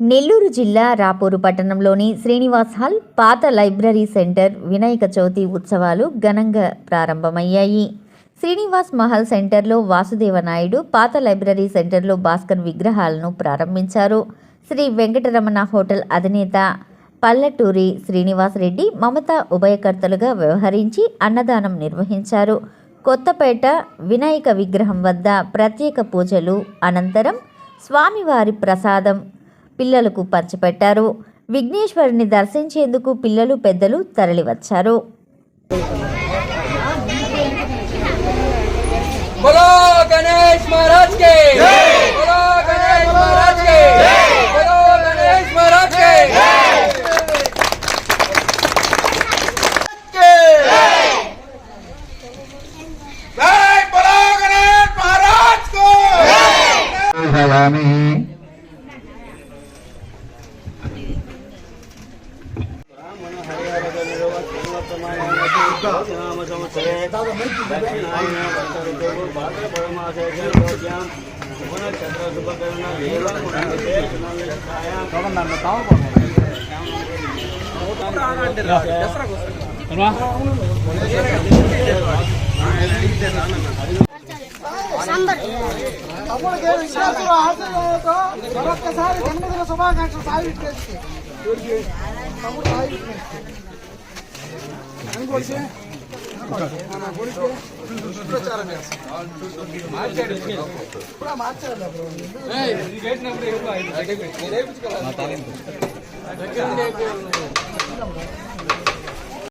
నెల్లూరు జిల్లా రాపూరు పట్టణంలోని శ్రీనివాస్ హాల్ పాత లైబ్రరీ సెంటర్ వినాయక చవితి ఉత్సవాలు ఘనంగా ప్రారంభమయ్యాయి. శ్రీనివాస్ మహల్ సెంటర్లో వాసుదేవ నాయుడు పాత లైబ్రరీ సెంటర్లో భాస్కర్ విగ్రహాలను ప్రారంభించారు. శ్రీ వెంకటరమణ హోటల్ అధినేత పల్లటూరి శ్రీనివాస్ రెడ్డి మమత ఉభయకర్తలుగా వ్యవహరించి అన్నదానం నిర్వహించారు. కొత్తపేట వినాయక విగ్రహం వద్ద ప్రత్యేక పూజలు అనంతరం స్వామివారి ప్రసాదం పిల్లలకు పంచిపెట్టారు విఘ్నేశ్వరుని దర్శించేందుకు పిల్లలు పెద్దలు తరలివచ్చారు. తమ్ముడికి విశ్వాసులు హాజరుతో మరొక్కసారి జన్మదిన శుభాకాంక్షలు సాయి తమ్ముడు సాయి మార్చాలి అప్పుడు.